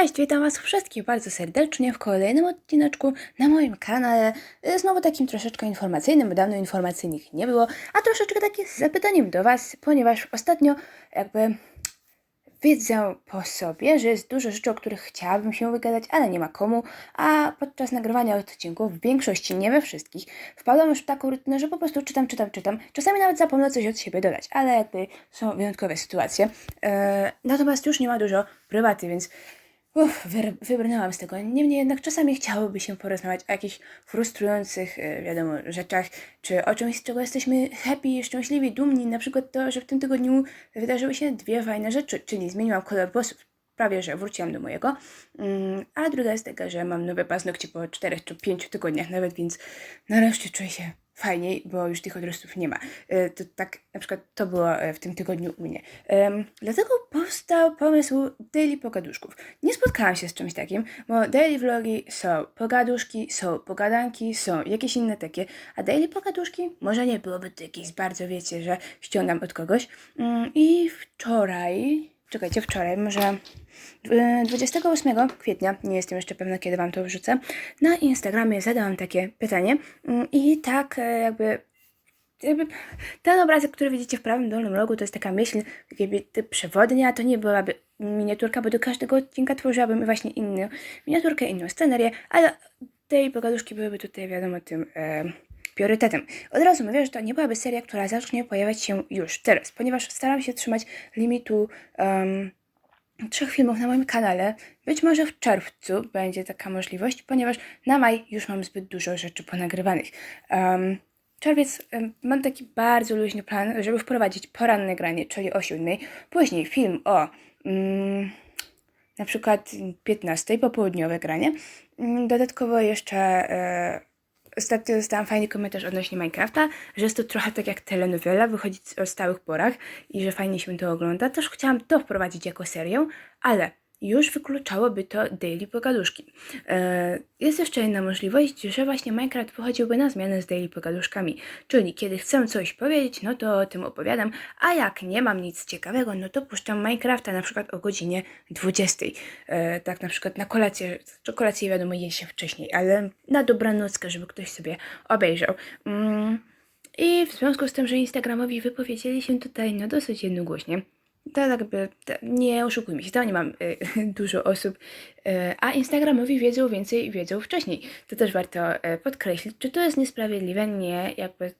Cześć, witam Was wszystkich bardzo serdecznie w kolejnym odcineczku na moim kanale. Y, Znowu takim troszeczkę informacyjnym, bo dawno informacyjnych nie było, a troszeczkę takie z zapytaniem do Was, ponieważ ostatnio jakby wiedzę po sobie, że jest dużo rzeczy, o których chciałabym się wygadać, ale nie ma komu, a podczas nagrywania odcinków, w większości, nie we wszystkich, wpadłam już w taką rutynę, że po prostu czytam, czytam, czytam. Czasami nawet zapomnę coś od siebie dodać, ale jakby są wyjątkowe sytuacje. E, natomiast już nie ma dużo prywaty, więc Uff, wy, wybrnęłam z tego. Niemniej jednak czasami chciałoby się porozmawiać o jakichś frustrujących, e, wiadomo, rzeczach, czy o czymś, z czego jesteśmy happy, szczęśliwi, dumni. Na przykład to, że w tym tygodniu wydarzyły się dwie fajne rzeczy, czyli zmieniłam kolor włosów. Prawie, że wróciłam do mojego. Mm, a druga jest taka, że mam nowe paznokcie po czterech czy pięciu tygodniach nawet, więc nareszcie czuję się fajniej, bo już tych odrostów nie ma. E, To tak na przykład to było e, w tym tygodniu u mnie. Dlatego powstał pomysł daily pogaduszków. Nie spotkałam się z czymś takim, bo daily vlogi są pogaduszki, są pogadanki, są jakieś inne takie, a daily pogaduszki może nie byłoby to jakieś bardzo, wiecie, że ściągam od kogoś. Mm, I wczoraj, czekajcie, wczoraj, może e, 28 kwietnia, nie jestem jeszcze pewna, kiedy Wam to wrzucę, na Instagramie zadałam takie pytanie mm, i tak e, jakby ten obrazek, który widzicie w prawym dolnym rogu, to jest taka myśl, jakby przewodnia, to nie byłaby miniaturka, bo do każdego odcinka tworzyłabym właśnie inną miniaturkę, inną scenerię, ale tej pogaduszki byłyby tutaj, wiadomo, tym e, priorytetem. Od razu mówię, że to nie byłaby seria, która zacznie pojawiać się już teraz, ponieważ staram się trzymać limitu um, trzech filmów na moim kanale. Być może w czerwcu będzie taka możliwość, ponieważ na maj już mam zbyt dużo rzeczy ponagrywanych. Um, czerwiec mam taki bardzo luźny plan, żeby wprowadzić poranne granie, czyli o 7. Później film o mm, na przykład 15 popołudniowe granie. Mm, Dodatkowo jeszcze e, ostatnio dostałam fajny komentarz odnośnie Minecrafta, że jest to trochę tak jak telenowela, wychodzi o stałych porach i że fajnie się to ogląda. Też chciałam to wprowadzić jako serię, ale już wykluczałoby to daily pogaduszki. E, Jest jeszcze jedna możliwość, że właśnie Minecraft wychodziłby na zmianę z daily pogaduszkami. Czyli kiedy chcę coś powiedzieć, no to o tym opowiadam, a jak nie mam nic ciekawego, no to puszczam Minecrafta na przykład o godzinie 20. E, Tak na przykład na kolację, kolację wiadomo je się wcześniej, ale na dobranockę, żeby ktoś sobie obejrzał. Mm. I w związku z tym, że Instagramowi wypowiedzieli się tutaj no dosyć jednogłośnie, to jakby, to, nie oszukujmy się, tam nie mam y, dużo osób, y, a Instagramowi wiedzą więcej, wiedzą wcześniej. To też warto y, podkreślić, czy to jest niesprawiedliwe? Nie, jakby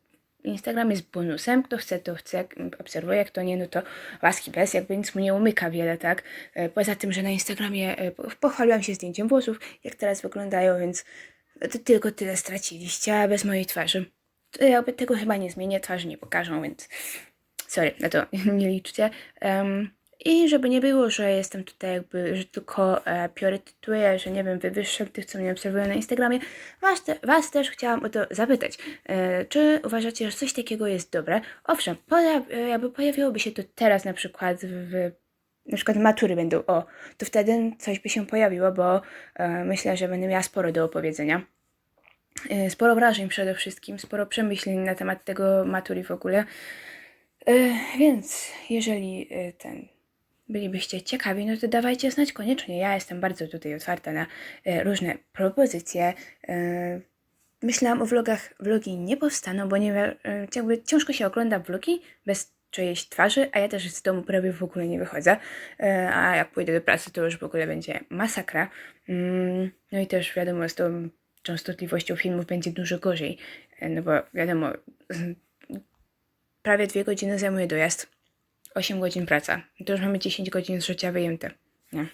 Instagram jest bonusem, kto chce, to chce, obserwuje, jak to nie, no to łaski bez, jakby nic mu nie umyka wiele, tak? Y, Poza tym, że na Instagramie y, po- pochwaliłam się zdjęciem włosów, jak teraz wyglądają, więc to tylko tyle straciliście, bez mojej twarzy. To jakby tego chyba nie zmienię, twarzy nie pokażą, więc sorry, na to nie liczcie. Em, I żeby nie było, że jestem tutaj jakby, że tylko e, priorytetuję, że nie wiem, wywyższam tych, co mnie obserwują na Instagramie, was, te, was też chciałam o to zapytać. E, czy uważacie, że coś takiego jest dobre? Owszem, e, jakby pojawiłoby się to teraz na przykład w na przykład matury będą, o, to wtedy coś by się pojawiło, bo e, myślę, że będę miała sporo do opowiedzenia. E, Sporo wrażeń przede wszystkim, sporo przemyśleń na temat tego matury w ogóle. E, Więc jeżeli e, ten bylibyście ciekawi, no to dawajcie znać koniecznie. Ja jestem bardzo tutaj otwarta na e, różne propozycje. Myślałam o vlogach. Vlogi nie powstaną, bo nie jakby ciężko się ogląda vlogi bez czyjejś twarzy, a ja też z domu prawie w ogóle nie wychodzę. A jak pójdę do pracy, to już w ogóle będzie masakra. Mm, No i też wiadomo, z tą częstotliwością filmów będzie dużo gorzej. No bo wiadomo, prawie dwie godziny zajmuje dojazd, 8 godzin praca. To już mamy 10 godzin z życia wyjęte. Nie?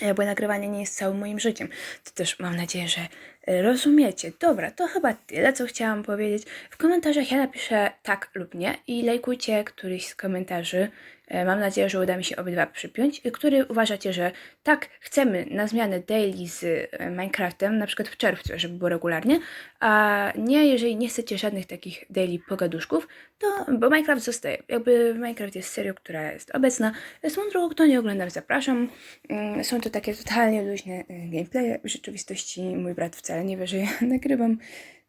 Jakby nagrywanie nie jest całym moim życiem. To też mam nadzieję, że e, rozumiecie. Dobra, to chyba tyle, co chciałam powiedzieć. W komentarzach ja napiszę tak lub nie i lajkujcie któryś z komentarzy. E, Mam nadzieję, że uda mi się obydwa przypiąć. I Który uważacie, że tak, chcemy na zmianę daily z e, Minecraftem, na przykład w czerwcu, żeby było regularnie, a nie, jeżeli nie chcecie żadnych takich daily pogaduszków, to, bo Minecraft zostaje. Jakby Minecraft jest serią, która jest obecna. Swoją drogą, kto nie oglądał, zapraszam. Mm, Są to takie totalnie luźne gameplaye. W rzeczywistości mój brat wcale nie wie, że ja nagrywam.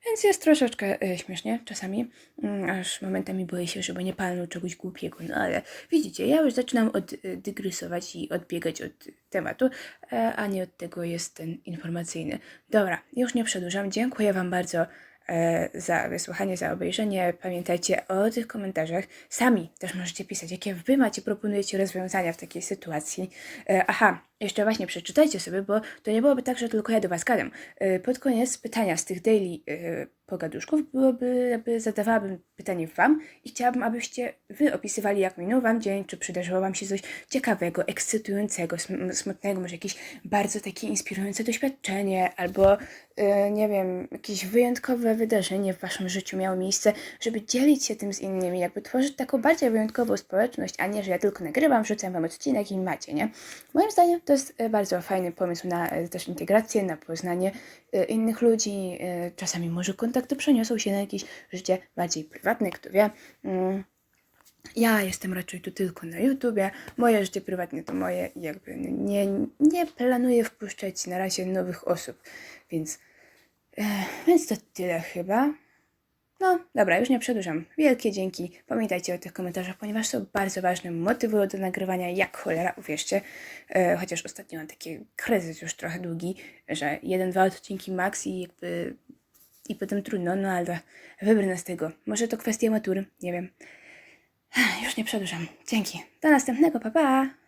Więc jest troszeczkę e, śmiesznie czasami, mm, aż momentami boję się, żeby nie palnął czegoś głupiego. No ale widzicie, ja już zaczynam oddygrysować i odbiegać od tematu, e, a nie od tego jest ten informacyjny. Dobra, już nie przedłużam. Dziękuję Wam bardzo e, za wysłuchanie, za obejrzenie. Pamiętajcie o tych komentarzach. Sami też możecie pisać, jakie Wy macie, proponujecie rozwiązania w takiej sytuacji. E, aha, jeszcze właśnie przeczytajcie sobie, bo to nie byłoby tak, że tylko ja do Was gadam. E, Pod koniec pytania z tych daily e, pogaduszków byłoby, jakby zadawałabym pytanie Wam i chciałabym, abyście Wy opisywali, jak minął Wam dzień, czy przydarzyło Wam się coś ciekawego, ekscytującego, sm- smutnego, może jakieś bardzo takie inspirujące doświadczenie, albo e, nie wiem, jakieś wyjątkowe wydarzenie w Waszym życiu miało miejsce, żeby dzielić się tym z innymi, jakby tworzyć taką bardziej wyjątkową społeczność, a nie, że ja tylko nagrywam, wrzucam Wam odcinek i macie, nie? Moim zdaniem to jest e, bardzo fajny pomysł na e, też integrację, na poznanie e, innych ludzi. Czasami może kontakty przeniosą się na jakieś życie bardziej prywatne, kto wie. Mm. Ja jestem raczej tu tylko na YouTubie. Moje życie prywatne to moje jakby nie, nie planuję wpuszczać na razie nowych osób, więc, więc to tyle chyba. No, dobra, już nie przedłużam. Wielkie dzięki. Pamiętajcie o tych komentarzach, ponieważ są bardzo ważne, motywują do nagrywania jak cholera, uwierzcie. E, chociaż ostatnio mam taki kryzys już trochę długi, że jeden, dwa odcinki max i jakby... I potem trudno, no ale wybrnę z tego. Może to kwestia matury, nie wiem. Już nie przedłużam. Dzięki. Do następnego, pa pa!